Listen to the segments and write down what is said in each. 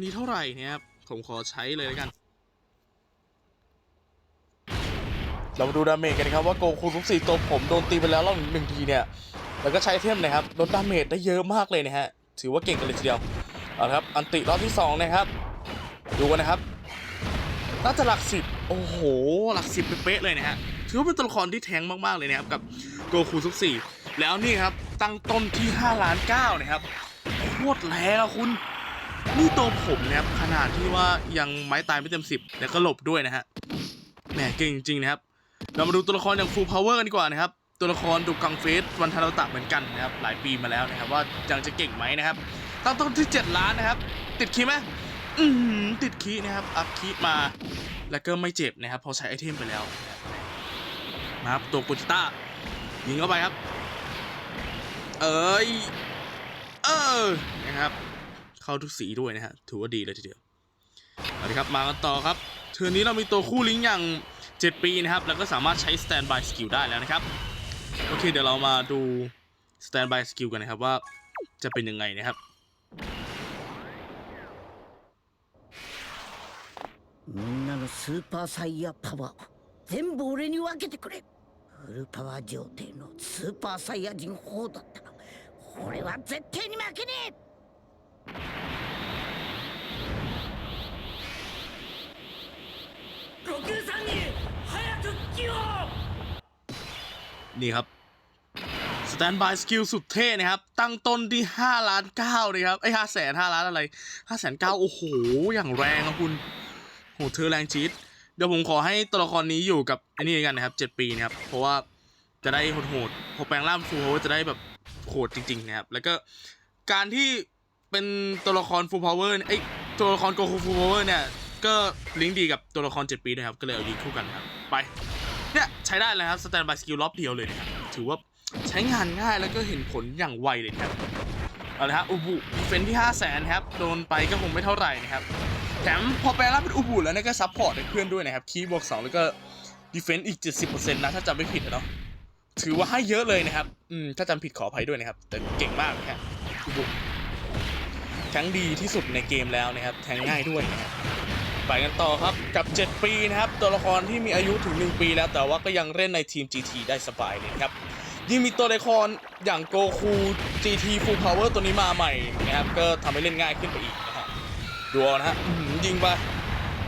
นี่เท่าไหร่เนี่ยครับ ผมขอใช้เลยแล้วกัน เรามาดูดาเมจกันนะครับว่าโกคูทุกสี่ตัวผมโดนตีไปแล้วรอบหนึ่งทีเนี่ย แล้วก็ใช้เทมนะครับลดดาเมจได้เยอะมากเลยนะฮะ ถือว่าเก่งกันเลยทีเดียว เอาละครับ อันติรอบที่สองนะครับ ดูกันนะครับ น่าจะหลักสิบ โอ้โห หลักสิบเป๊ะเลยนะฮะ ถือว่าเป็นตัวละครที่แทงมากๆเลยนะครับกับโกคูทุกสี่แล้วนี่ครับ ตั้งต้นที่5ล้านเก้านะครับ โคตรแรงอะคุณ นี่ตัวผมนะครับขนาดที่ว่ายังไม้ตายไม่เต็มสิบแล้วก็หลบด้วยนะฮะแหมเก่งจริงๆนะครับ เรามาดูตัวละครอย่างฟูลพาวเวอร์กันดีกว่านะครับ ตัวละครดูกังเฟสวันทาราตะเหมือนกันนะครับ หลายปีมาแล้วนะครับ ว่ายังจะเก่งไหมนะครับตั้งต้นที่ 7 ล้านนะครับ ติดคีไหมอือหือติดคีนะครับอัพคีมา แล้วก็ไม่เจ็บนะครับ พอใช้ไอเทมไปแล้วนะครับมาครับตัวโกจิต้ายิงเข้าไปครับ เอ้ยเออนะครับ เข้าทุกสีด้วยนะฮะ ถือว่าดีเลยทีเดียวเอาละครับ มากันต่อครับ เทือนี้เรามีตัวคู่ลิงก์อย่าง 7 ปีนะครับ แล้วก็สามารถใช้ standby skill ได้แล้วนะครับ โอเค เดี๋ยวเรามาดู standby skill กันนะครับว่าจะเป็นยังไงนะครับ みんなのスーパーサイヤパワーを全部俺に分けてくれフルパワー状態のスーパーサイヤ人砲だったら俺は絶対に負けねえ นี่ครับ standby skill สุดเท่นะครับ ตั้งต้นที่5ล้าน9เลยครับไอ้ห้าแสนห้าล้านอะไรห้าแสนเก้าโอ้โห อย่างแรงอะคุณโหเธอแรงจี๊ดเดี๋ยวผมขอให้ตัวละครนี้อยู่กับไอ้นี่กันนะครับ7ปีนะครับ เพราะว่าจะได้โหดๆพอแปลงร่างฟูลจะได้แบบโหดจริงๆนะครับ แล้วก็การที่เป็นตัวละครฟูลพาวเวอร์ไอยตัวละครโกคูฟูลพาวเวอร์เนี่ย ก็ลิงก์ดีกับตัวละคร7ปีนะครับ ก็เลยเอายิงคู่กันครับ ไป เนี่ยใช้ได้เลยครับสแตนบายสกิลรอบเดียวเลยนะครับถือว่าใช้งานง่ายแล้วก็เห็นผลอย่างไวเลยครับเอาละฮะอุบุเฟนที่5 0 0แสนครับโดนไปก็คงไม่เท่าไหร่นะครับแถมพอแปลงร่างเป็นอุบุแล้วเนี่ยก็ซัพพอร์ตให้เพื่อนด้วยนะครับคีย์บวก2แล้วก็ดีเฟนต์อีก 70%นะถ้าจำไม่ผิดอะเนาะถือว่าให้เยอะเลยนะครับ อืม ถ้าจำผิดขออภัยด้วยนะครับ แต่เก่งมากนะฮะอุบุแทงดีที่สุดในเกมแล้วนะครับแทงง่ายด้วยนะครับ ไปกันต่อครับกับ 7 ปีนะครับ ตัวละครที่มีอายุถึง 1 ปีแล้วแต่ว่าก็ยังเล่นในทีม GT ได้สบายเลยครับยิ่งมีตัวละครอย่างโกคู GT Full Power ตัวนี้มาใหม่นะครับก็ทำให้เล่นง่ายขึ้นไปอีกนะฮะดูเอานะฮะยิงไป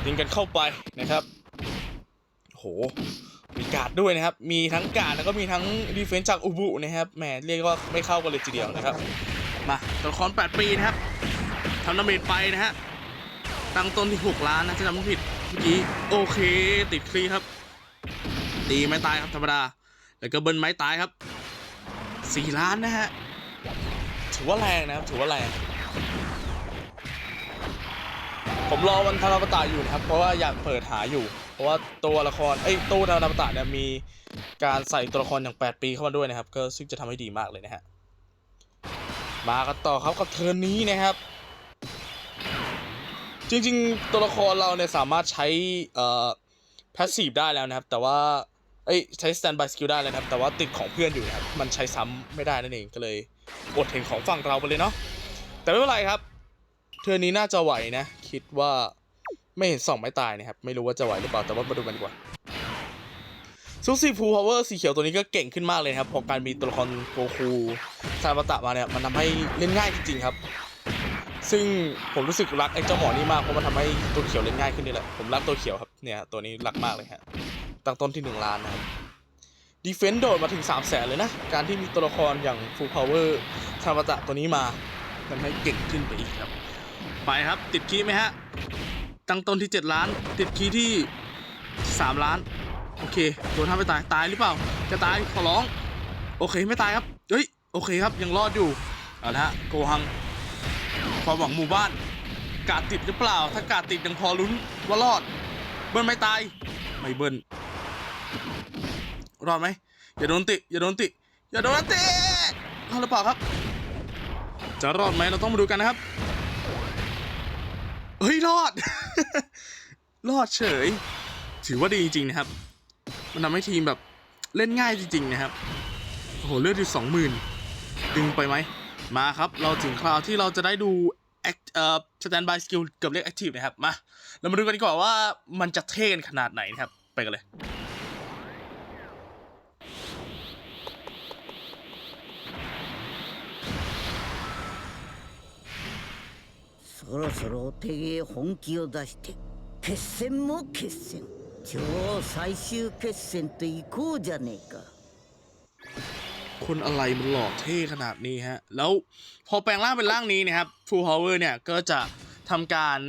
ยิงกันเข้าไปนะครับโอ้โหมีการ์ดด้วยนะครับ มีทั้งการ์ดแล้วก็มีทั้งดีเฟนซ์จากอุบุนะครับแหมเรียกว่าไม่เข้ากันเลยทีเดียวนะครับ มาตัวละคร8ปีนะครับทำดาเมจไปนะฮะ ตั้งต้นที่ 6 ล้านนะถ้าจำไม่ผิดเมื่อกี้โอเค ติดคลีครับ ตีไม้ตายครับธรรมดา แล้วก็เบิ้ลไม้ตายครับ 4 ล้านนะฮะ ถือว่าแรงนะครับ ถือว่าแรง ผมรอวันทาราปตะอยู่นะครับ เพราะว่าอยากเปิดหาอยู่ เพราะว่าตัวละครไอ้ยตู้ทาราปตะเนี่ยมีการใส่ตัวละครอย่าง 8 ปีเข้ามาด้วยนะครับ ก็ซึ่งจะทำให้ดีมากเลยนะฮะ มากันต่อครับกับเทิร์นนี้นะครับ จริงๆ ตัวละครเราเนี่ยสามารถใช้เอ่อ passive ได้แล้วนะครับ แต่ว่าเอ้ยใช้ standby skill ได้แล้วนะครับ แต่ว่าติดของเพื่อนอยู่นะครับ มันใช้ซ้ำไม่ได้นั่นเองก็เลยอดเห็นของฝั่งเราไปเลยเนาะแต่ไม่เป็นไรครับเทือนี้น่าจะไหวนะ คิดว่าไม่เห็นสองไม้ตายนะครับ ไม่รู้ว่าจะไหวหรือเปล่าแต่ว่ามาดูกันดีกว่าซูซี่ฟูพาวเวอร์สีเขียวตัวนี้ก็เก่งขึ้นมากเลยครับพอการมีตัวละครโกคูซาบะตะมาเนี่ยมันทำให้เล่นง่ายจริงๆครับ ซึ่งผมรู้สึกรักไอ้เจ้าหมอนี่มากเพราะมันทำให้ตัวเขียวเล่นง่ายขึ้นนี่แหละผมรักตัวเขียวครับเนี่ยตัวนี้รักมากเลยฮะตั้งต้นที่ 1 ล้านนะครับดีเฟนต์โดดมาถึง 3 0 0แสนเลยนะ การที่มีตัวละครอย่างฟูลพาวเวอร์ซาบะตะตัวนี้มาทำให้เก่งขึ้นไปอีกครับ ไปครับติดคีย์ไหมฮะ ตั้งต้นที่ 7 ล้าน ติดคีย์ที่ 3 ล้าน โอเคโดนทำไปตายตายหรือเปล่า จะตายขอร้อง โอเคไม่ตายครับ เฮ้ย โอเคครับยังรอดอยู่ เอาละฮะโกหัง ความหวังหมู่บ้าน กาดติดหรือเปล่า ถ้ากาดติดยังพอลุ้นว่ารอด เบิ้ลไม่ตาย ไม่เบิ้ลรอดไหมอย่าโดนติ อย่าโดนติ อย่าโดนติรอดหรือเปล่าครับ จะรอดไหมเราต้องมาดูกันนะครับ เฮ้ย รอด รอดเฉย ถือว่าดีจริง ๆ นะครับ มันทำให้ทีมแบบเล่นง่ายจริง ๆ นะครับ โอ้โห เลือดอยู่สองหมื่นดึงไปไหม มาครับ เราถึงคราวที่เราจะได้ดู act เอ่อ standby skill เกือบเรียก active นะครับ มา เรามาดูกันดีกว่าว่ามันจะเท่กันขนาดไหนนะครับ ไปกันเลย そろそろお手芸本気を出して決戦も決戦超最終決戦と行こうじゃねえか คนอะไรมันหล่อเท่ขนาดนี้ฮะ แล้วพอแปลงร่างเป็นร่างนี้นะครับ Full Power เนี่ย ก็จะทำการ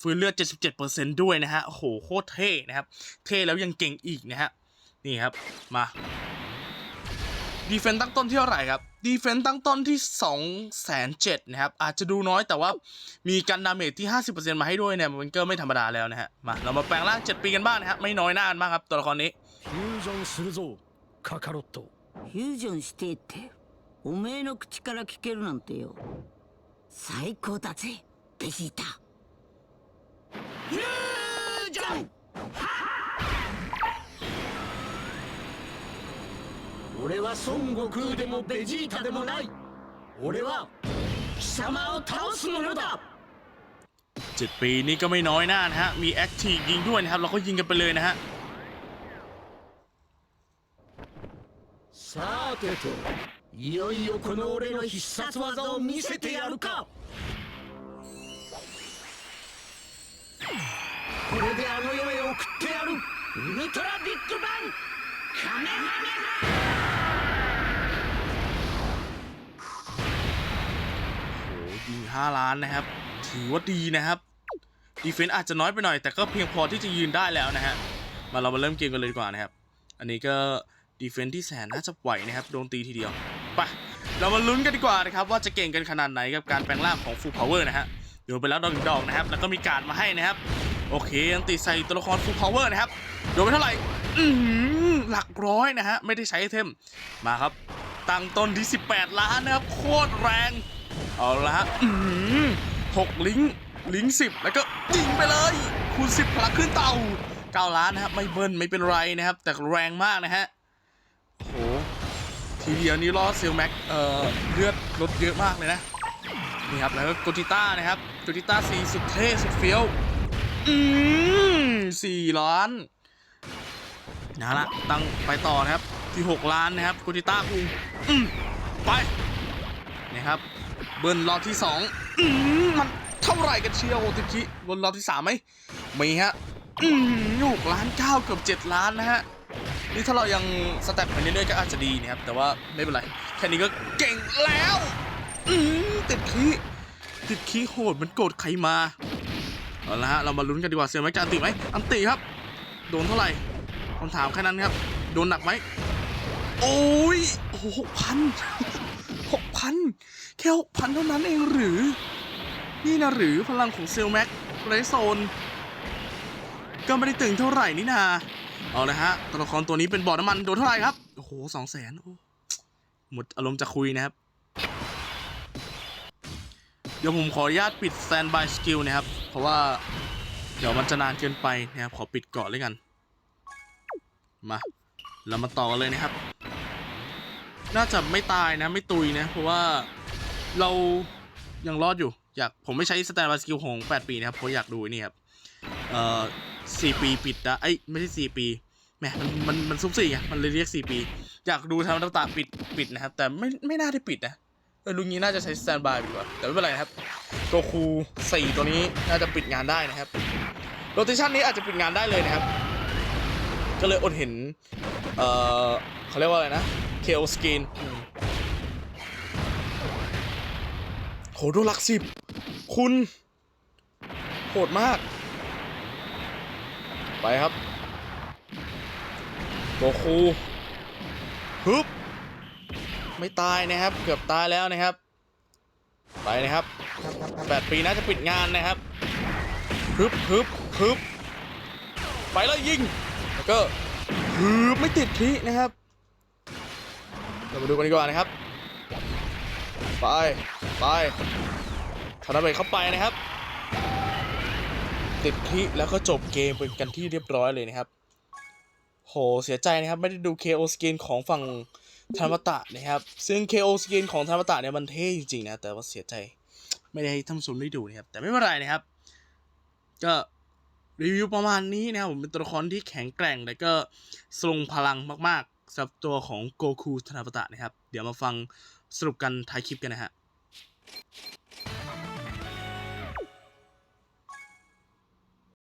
ฟื้นเลือด 77%ด้วยนะฮะ โอ้โห โคตรเท่นะครับ เท่แล้วยังเก่งอีกนะฮะ นี่ครับ มาดีเฟนต์ตั้งต้นที่เท่าไหร่ครับดีเฟนต์ตั้งต้นที่2 7 0 0 0นะครับ อาจจะดูน้อยแต่ว่ามีการดาเมจที่ 50%มาให้ด้วยเนี่ยมันก็ไม่ธรรมดาแล้วนะฮะ มา เรามาแปลงร่าง 7 ปีกันบ้างนะครับ ไม่น้อยหน้ากันมากครับ ตัวละครนี้ フュージョンするぞカカロットフュージョンしてっておめえの口から聞けるなんてよ最高だぜベジータフュージョン俺は孫悟空でもベジータでもない俺は貴様を倒す者だ เจ็ดปีนี่ก็ไม่น้อยหน้านะฮะ มีแอคทีฟยิงด้วยนะครับ เราก็ยิงกันไปเลยนะฮะ てといよいよこの俺の必殺技を見せてやるかこれであの世へ送ってやるウルトラビッグバンカメハメโอ้ยิง 5 ล้านนะครับ ถือว่าดีนะครับ ดีเฟนต์อาจจะน้อยไปหน่อย แต่ก็เพียงพอที่จะยืนได้แล้วนะฮะ มาเรามาเริ่มเกมกันเลยดีกว่านะครับ อันนี้ก็ ดีเฟนต์ที่แสนน่าจะไหวนะครับโดนตีทีเดียวไปเรามาลุ้นกันดีกว่านะครับว่าจะเก่งกันขนาดไหนกับการแปลงร่างของ Full Power นะฮะโยนไปแล้วดอกหนึ่งดอกนะครับ แล้วก็มีการมาให้นะครับ โอเคยังตีใส่ตัวละคร Full Power นะครับโดนไปเท่าไหร่อือหือหลักร้อยนะฮะไม่ได้ใช้ไอเทมมาครับตั้งต้นที่ 18 ล้านนะครับ โคตรแรง เอาละฮะอือหือหกลิงลิงสิบแล้วก็ยิงไปเลย คูณสิบพลังขึ้นเตาเก้าล้านนะครับไม่เบิ้ลไม่เป็นไรนะครับ แต่แรงมากนะฮะ โอ้โหทีเดียวนี้รอเซลแม็กเอ่อเลือดลดเยอะมากเลยนะ นี่ครับแล้วก็โกติต้านะครับโกติต้าสีสุดเท่สุดเฟี้ยว อืมสี่ล้านนะละตั้งไปต่อนะครับที่ 6 ล้านนะครับโกติต้าคุงอืมไปนะครับเบิร์นรอบที่2อืมมันเท่าไหร่กันเชียวโอติคิบนรอบที่3ไหมมีฮะอืมหกล้านเก้าเกือบเจ็ดล้านนะฮะ นี่ถ้าเรายังสแต็ปไปเรื่อยๆก็อาจจะดีนะครับ แต่ว่าไม่เป็นไร แค่นี้ก็เก่งแล้ว อืติดคีติดคีโหดมันโกรธใครมา เอาละฮะ เรามาลุ้นกันดีกว่าเซียนแม็กจะอันติไหมอันติครับ โดนเท่าไหร่คำถามแค่นั้นครับ โดนหนักไหม โอ้ยโอ้หกพันหกพันแค่หกพันเท่านั้นเองหรือ นี่นะหรือพลังของเซลแม็กไรโซน ก็ไม่ได้ตึงเท่าไหร่นี่นา เอาละฮะตัวละครตัวนี้เป็นบ่อน้ำมันโดนเท่าไหร่ครับ โอ้โหสองแสนหมดอารมณ์จะคุยนะครับ เดี๋ยวผมขออนุญาตปิด standby skill นะครับ เพราะว่าเดี๋ยวมันจะนานเกินไปนะครับ ขอปิดก่อนเลยกัน มา เรามาต่อกันเลยนะครับ น่าจะไม่ตายนะ ไม่ตุยนะ เพราะว่าเรายังรอดอยู่ อยากผมไม่ใช้ standby skill ของ 8 ปีนะครับ เพราะอยากดูนี่ครับ เอ่อสี่ปีปิดนะไอ้ไม่ใช่สี่ปี แหมมันมันมันซุบสี่ไงมันเลยเรียกสี่ปี อยากดูทำน้ำตาปิดปิดนะครับ แต่ไม่ไม่น่าได้ปิดนะเออลุงนี้น่าจะใช้สแตนบายดีกว่าแต่ไม่เป็นไรนะครับโกคูสี่ตัวนี้น่าจะปิดงานได้นะครับโรเตชันนี้อาจจะปิดงานได้เลยนะครับ ก็เลยอดเห็น เอ่อเขาเรียกว่าอะไรนะเคโอสกินโหดูหลักสิบ คุณ โหดมาก ไปครับ โกคูฮึบไม่ตายนะครับ เกือบตายแล้วนะครับ ไปนะครับแปดปีน่าจะปิดงานนะครับฮึบฮึบฮึบไปแล้วยิงแล้วก็ฮึบไม่ติดทีนะครับ เรามาดูกันดีกว่านะครับ ไปไปธนบัตรเข้าไปนะครับ ติดคลิแล้วก็จบเกมเป็นกันที่เรียบร้อยเลยนะครับ โหเสียใจนะครับ ไม่ได้ดู KO skin ของฝั่งธรรมตะนะครับ ซึ่ง KO skin ของธรรมตะเนี่ยมันเท่จริงๆนะ แต่ว่าเสียใจ ไม่ได้ให้ท่านผู้ชมได้ดูนะครับ แต่ไม่เป็นไรนะครับ ก็รีวิวประมาณนี้นะครับผมเป็นตัวละครที่แข็งแกร่ง และก็ทรงพลังมากๆสำหรับตัวของโกคูธนาปตะนะครับ เดี๋ยวมาฟังสรุปกันท้ายคลิปกันนะฮะ